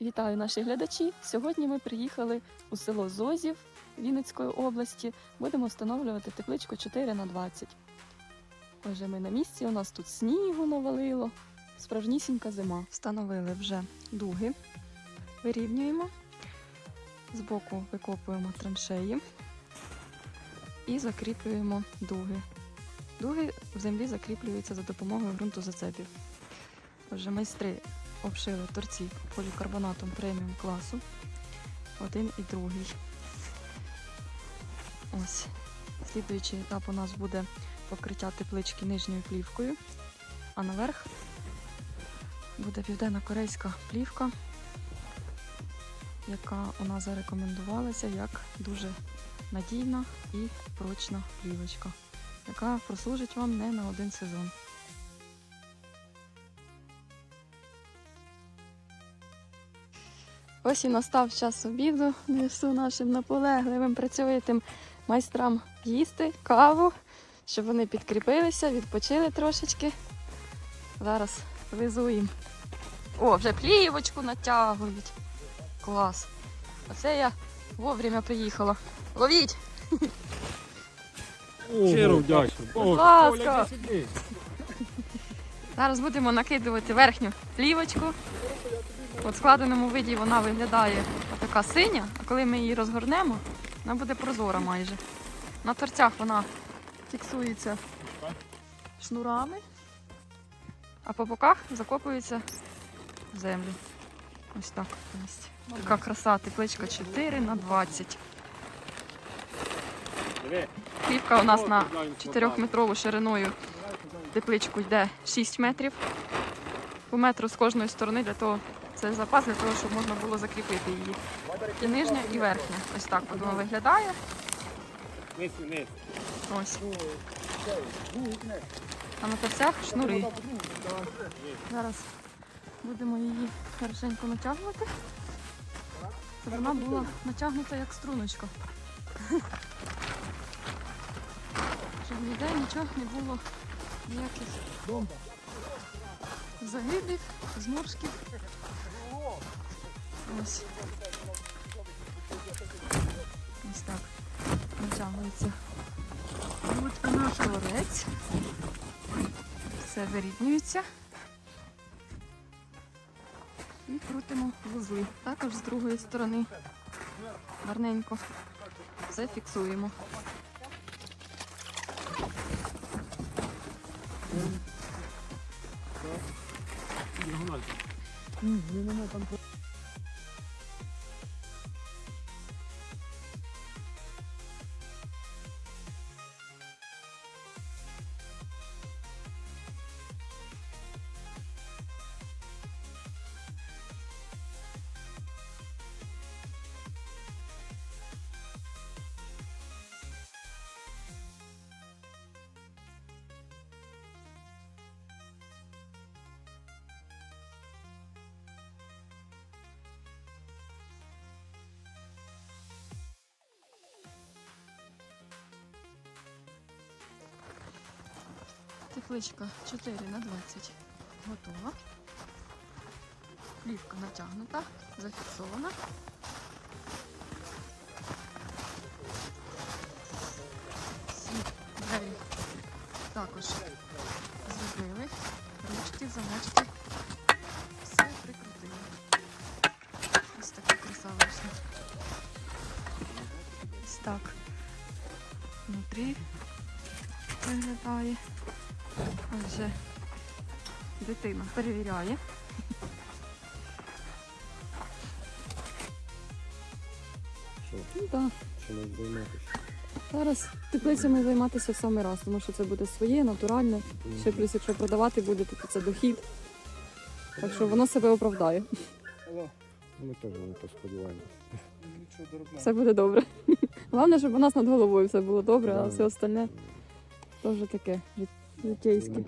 Вітаю наші глядачі. Сьогодні ми приїхали у село Зозів Вінницької області. Будемо встановлювати тепличку 4 на 20. Отже, ми на місці. У нас тут снігу навалило. Справжнісінька зима. Встановили вже дуги, вирівнюємо. Збоку викопуємо траншеї і закріплюємо дуги. Дуги в землі закріплюються за допомогою ґрунтозацепів. Отже, майстри обшили торці полікарбонатом преміум класу. Один і другий. Ось. Слідуючий етап у нас буде покриття теплички нижньою плівкою, а наверх буде південно-корейська плівка, яка у нас зарекомендувалася як дуже надійна і прочна плівочка, яка прослужить вам не на один сезон. Ось і настав час обіду. Несу нашим наполегливим працьовитим майстрам їсти каву, щоб вони підкріпилися, відпочили трошечки. Зараз везу їм. О, вже плівочку натягують. Клас. Оце я вовремя приїхала. Ловіть! Щиро вдячний. Будь ласка. Зараз будемо накидувати верхню плівочку. В складеному виді вона виглядає така синя, а коли ми її розгорнемо, вона буде прозора майже. На торцях вона фіксується шнурами, а по боках закопується в землю. Ось так. Ось. Така краса, тепличка 4 на 20. Плівка у нас на 4-метрову шириною тепличку йде 6 метрів. По метру з кожної сторони для того, це запас для того, щоб можна було закріпити її. І нижня, і верхня. Ось так воно виглядає. Ось. А на торцях шнури. Зараз будемо її хорошенько натягувати, щоб вона була натягнута як струночка. Щоб ніде нічого не було ніяких загибів, зморшків. Ось. Ось так натягується. Ручка наш торець. Все вирівнюється. І крутимо вузли. Також з другої сторони гарненько все фіксуємо. Діагональка. Ні, нема там. Тепличка 4 на 20 готова. Плівка натягнута, зафіксована. Всі двері також зробили. Ручки, замочки. Все прикрутили. Ось така краса. Ось так. Внутрі виглядає. Отже, дитина перевіряє. Що? Ну так. Що нам займатися? Зараз теплицями займатися в самий раз, тому що це буде своє, натуральне. Ще плюс, якщо продавати будете, то це дохід. Так що воно себе оправдає. Ми теж на то сподіваємося. Все буде добре. Головне, щоб у нас над головою все було добре, а все остальне теж таке жит- житейське.